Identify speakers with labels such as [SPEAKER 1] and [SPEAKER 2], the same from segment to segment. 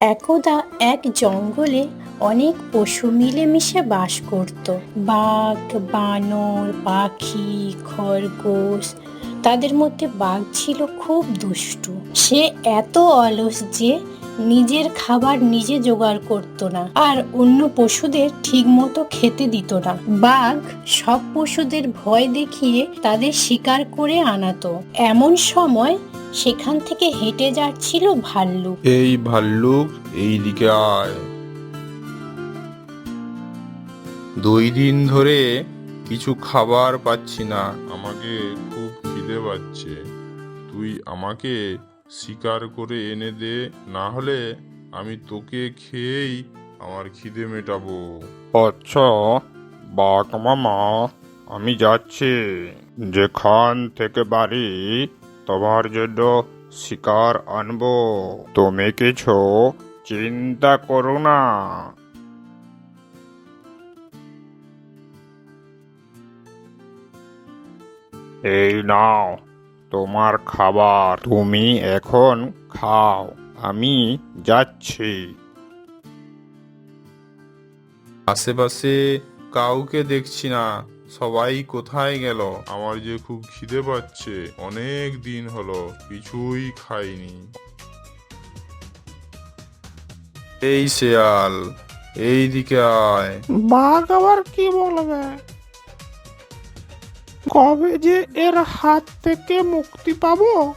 [SPEAKER 1] একদা এক জঙ্গলে অনেক পশু মিলেমিশে বাস করত। বাঘ, বানর, পাখি, খরগোশ, তাদের মধ্যে বাঘ ছিল খুব দুষ্টু। সে এত অলস যে নিজের খাবার নিজে জোগাড় করত না আর অন্য পশুদের ঠিকমতো খেতে দিত না। বাঘ সব পশুদের ভয় দেখিয়ে তাদের শিকার করে আনাতো। এমন সময় সেখান থেকে হেঁটে যাচ্ছিল ভাল্লুক।
[SPEAKER 2] এই ভাল্লুক, এই দিকে আয়। দুই দিন ধরে কিছু খাবার পাচ্ছি না। আমাকে খুব খিদে পাচ্ছে। তুই আমাকে শিকার করে এনে দে, না হলে আমি তোকে খেয়েই আমার খিদে মেটাবো। আচ্ছা বাঘ মামা, আমি যাচ্ছি। যেখান থেকে বাড়ি তোমার জন্য শিকার আনব। তুমি কিছু চিন্তা করো না। এই নাও তোমার খাবার। তুমি এখন খাও। আমি যাচ্ছি। আশেপাশে কাউকে দেখছি না। সবাই কোথায় গেল? আমার যে খুব খিদে পাচ্ছে। অনেক দিন হলো কিছুই খাইনি। এই শেয়াল এই দিকে আয়।
[SPEAKER 3] বাঘ আবার কি বলবে? কবে যে এর হাত থেকে মুক্তি পাবো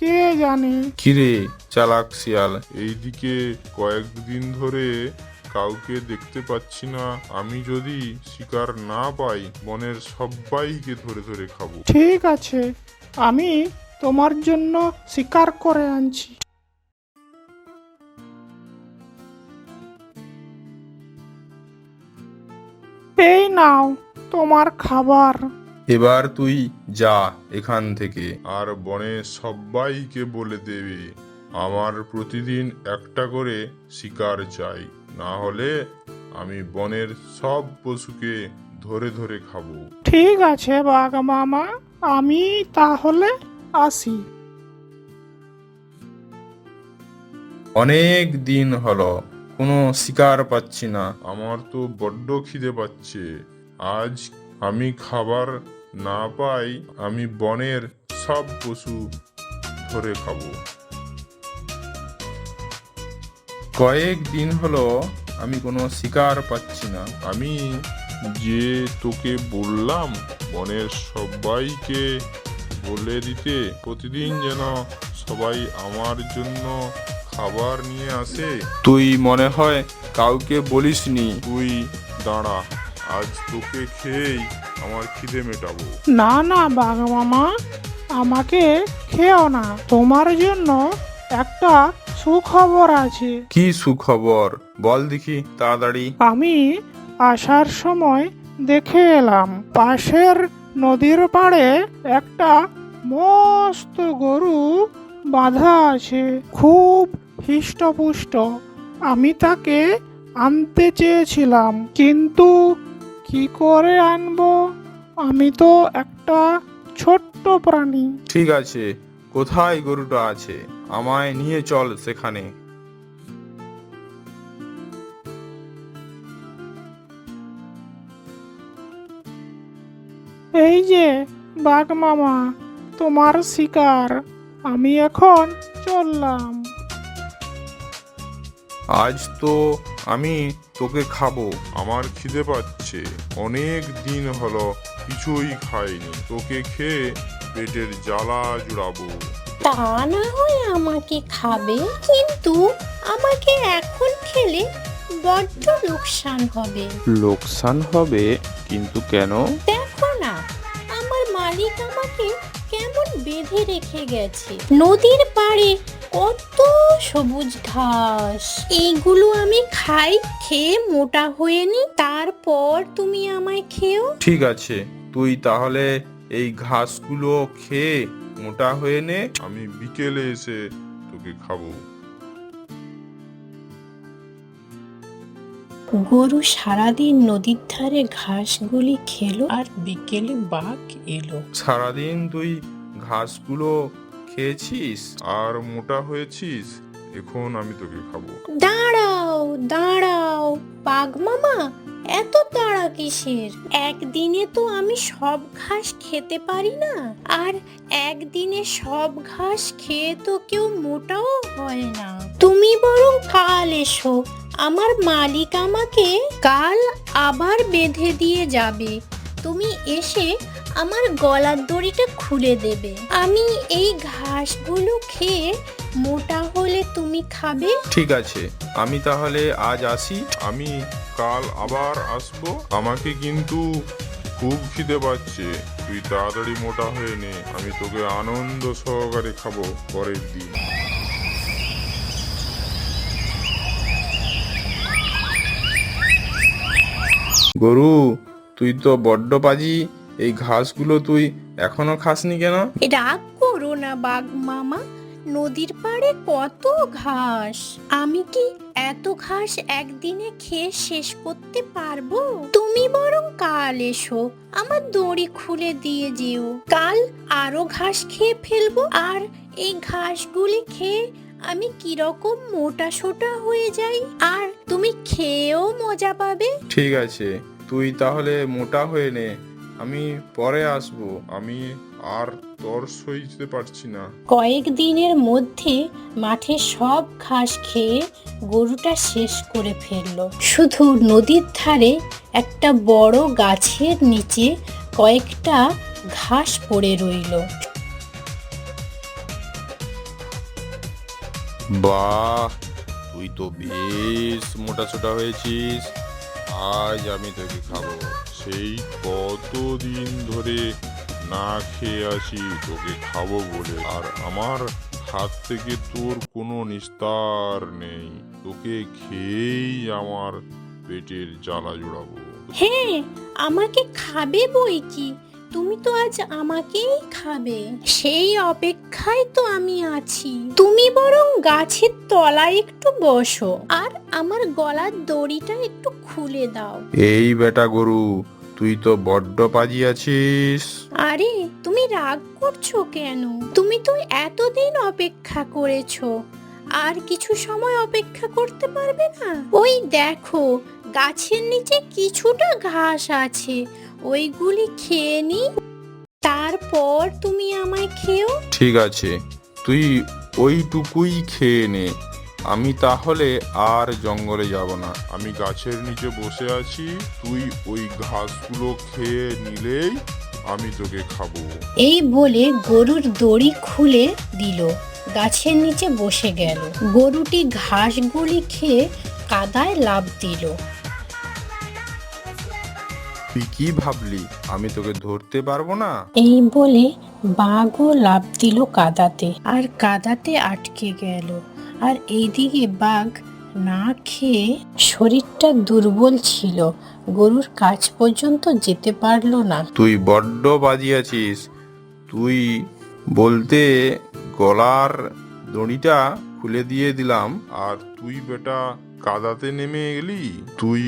[SPEAKER 3] কে জানে?
[SPEAKER 2] কিরে চালাক শিয়াল এইদিকে কয়েকদিন ধরে কাউকে দেখতে পাচ্ছি না। আমি যদি শিকার না পাই বনের সবাইকে ধরে ধরে খাব।
[SPEAKER 3] ঠিক আছে আমি তোমার জন্য শিকার করে আনছি। এই নাও তোমার খাবার।
[SPEAKER 2] এবার তুই যা এখান থেকে। আর বনে সবাইকে বলে দেবে আমার প্রতিদিন একটা করে শিকার চাই। না হলে আমি বনের সব পশুকে ধরে ধরে খাব।
[SPEAKER 3] ঠিক আছে বাঘ মামা আমি তাহলে আসি।
[SPEAKER 2] অনেক দিন হলো কোনো শিকার পাচ্ছি না। আমার তো বড্ড খিদে পাচ্ছে। আজ আমি খাবার না পাই আমি বনের সব পশু ধরে খাব। কয়েক দিন হলো আমি কোনো শিকার পাচ্ছি না। আমি যে তোকে বললাম বনের সবাইকে বলে দিতে প্রতিদিন যেন সবাই আমার জন্য খাবার নিয়ে আসে। তুই মনে হয় কাউকে বলিসনি। তুই দাঁড়া আজ তোকে খেয়েই আমার খিদে মেটাবো।
[SPEAKER 3] না না বাঘ মামা আমাকে খেও না। তোমার জন্য একটা সুখবর আছে।
[SPEAKER 2] কি সুখবর? বল দেখি তাড়াতাড়ি।
[SPEAKER 3] আমি আসার সময় দেখে এলাম পাশের নদীর পাড়ে একটা মস্ত গরু বাঁধা আছে খুব হৃষ্টপুষ্ট। আমি তাকে আনতে চেয়েছিলাম কিন্তু কি করে আনব? আমি তো একটা ছোট্ট প্রাণী।
[SPEAKER 2] ঠিক আছে কোথায় গরুটা আছে? আমায় নিয়ে চল সেখানে।
[SPEAKER 3] এই যে বাঘ মামা তোমার শিকার। আমি এখন চললাম।
[SPEAKER 2] আজ তো আমি তোকে খাব আমার খিদে পাচ্ছে। অনেক দিন হলো কিছুই খাইনি তোকে খেয়ে পেটের জ্বালা জুড়াবো।
[SPEAKER 1] তা না হয় আমাকে খাবে কিন্তু আমাকে এখন খেলে বড্ড লোকসান হবে।
[SPEAKER 2] লোকসান হবে? কিন্তু কেন?
[SPEAKER 1] দেখো না আমার মালিক আমাকে কেমন বেঁধে রেখে গেছে। নদীর পাড়ে কত সবুজ ঘাস। এইগুলো আমি খাই খেয়ে মোটা হয়ে নি তারপর তুমি আমায় খেও?
[SPEAKER 2] ঠিক আছে তুই তাহলে এই ঘাসগুলো খেয়ে মোটা হয়ে নে আমি বিকেলে এসে তোকে খাব।
[SPEAKER 1] গরু সারাদিন নদীর ধারে ঘাসগুলি খেলো আর বিকেলে বাঘ এলো।
[SPEAKER 2] সারাদিন তুই ঘাসগুলো খেয়েছিস আর মোটা হয়েছিস এখন আমি তোকে খাব।
[SPEAKER 1] দাঁড়াও দাঁড়াও বাঘ মামা এত তাড়া কিসের? একদিনে তো আমি সব ঘাস খেতে পারি না, আর একদিনে সব ঘাস খেয়ে তো কেউ মোটাও হয় না। তুমি বরং কাল এসো, আমার মালিক আমাকে কাল আবার বেঁধে দিয়ে যাবে। তুমি এসে আমার গলার দড়িটা খুলে দেবে। আমি এই ঘাসগুলো খেয়ে মোটা হলে তুমি খাবে?
[SPEAKER 2] ঠিক আছে, আমি তাহলে আজ আসি, আমি কাল আবার আসব? আমাকে কিন্তু খুব খিদে পাচ্ছে। তুই তাড়াতাড়ি মোটা হয়ে নে। আমি তোকে আনন্দ সহকারে খাব পরের দিন। গরু তুই তো বড্ড পাজি। এই ঘাসগুলো তুই এখনও খাসনি কেন?
[SPEAKER 1] রাগ করো না বাঘ মামা। নদীর পাড়ে কত ঘাস? আমি কি এত ঘাস একদিনে খেয়ে শেষ করতে পারব? তুমি বরং কাল এসো, আমার দড়ি খুলে দিয়ে যেও। কাল আরও ঘাস খেয়ে ফেলব, আর এই ঘাসগুলি খেয়ে আমি কীরকম মোটা সোটা হয়ে যাই? আর তুমি খেয়েও মজা পাবে।
[SPEAKER 2] ঠিক আছে, তুই তাহলে মোটা হয়ে নে, আমি পরে আসব, আমি আর তোর সইতে পারছি না।
[SPEAKER 1] কয়েক দিনের মধ্যে মাঠে সব ঘাস খেয়ে গরুটা শেষ করে ফেলল। শুধু নদীর ধারে একটা বড় গাছের নিচে কয়েকটা ঘাস পড়ে রইল।
[SPEAKER 2] বাহ তুই তো বেশ মোটা সোটা হয়েছিস। আজ আমি তোকে খাব। সেই কতদিন ধরে না খেয়ে আসি তোকে খাব বলে। আর আমার হাত থেকে তোর কোনো নিস্তার নেই। তোকে খেয়েই আমার পেটের জ্বালা জোড়াবো।
[SPEAKER 1] হ্যাঁ আমাকে খাবে বই কি? তুমি তো আজ আমাকেই খাবে। সেই অপেক্ষায় তো আমি আছি। তুমি বরং গাছের তলায় একটু বসো। আর আমার গলার দড়িটা একটু খুলে দাও।
[SPEAKER 2] এই বেটা গরু তুই তো বড্ড পাজি আছিস।
[SPEAKER 1] আরে তুমি রাগ করছ কেন? তুমি তো এতদিন অপেক্ষা করেছ। আর কিছু সময় অপেক্ষা করতে পারবে না? ওই দেখো গাছের নিচে কিছুটা ঘাস আছে। ওইগুলি খেয়ে নি তারপর তুমি আমায় খেও।
[SPEAKER 2] ঠিক আছে তুই ওইটুকুই খেয়ে নে। আমি তাহলে আর জঙ্গলে যাব না। আমি গাছের নিচে বসে আছি তুই ওই ঘাসগুলো খেয়ে নিলেই আমি তোকে খাব।
[SPEAKER 1] এই বলে গরুর দড়ি খুলে দিল গাছের নিচে বসে গেল। গরুটি ঘাসগুলি খেয়ে কাদায় লাফ দিল।
[SPEAKER 2] তুই কি ভাবলি? আমি তোকে ধরতে পারব না?
[SPEAKER 1] এই বলে বাঘও লাফ দিল কাদাতে আর কাদাতে আটকে গেল। আর এইদিকে বাঘ না খেয়ে শরীরটা দুর্বল ছিল। গরুর কাছ পর্যন্ত যেতে পারল না।
[SPEAKER 2] তুই বড্ড বাজি আছিস তুই বলতে গলার দড়িটা খুলে দিয়ে দিলাম। আর তুই বেটা কাদাতে নেমে গেলি তুই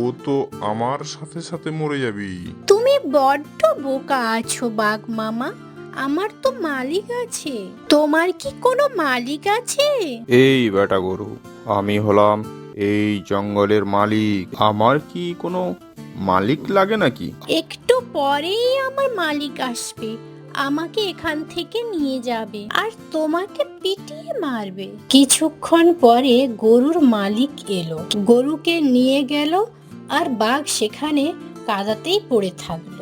[SPEAKER 2] ও তো আমার সাথে সাথে মরে যাবি।
[SPEAKER 1] তুমি বড্ড বোকা আছো বাঘ মামা। আমার তো মালিক আছে। তোমার কি কোনো মালিক আছে?
[SPEAKER 2] এই বেটা গরু আমি হলাম এই জঙ্গলের মালিক। আমার কি কোনো মালিক লাগে নাকি?
[SPEAKER 1] একটু পরেই আমার মালিক আসবে আমাকে এখান থেকে নিয়ে যাবে আর তোমাকে পিটিয়ে মারবে। কিছুক্ষণ পরে গরুর মালিক এলো গরুকে নিয়ে গেল আর বাঘ সেখানে কাদাতেই পড়ে থাকল।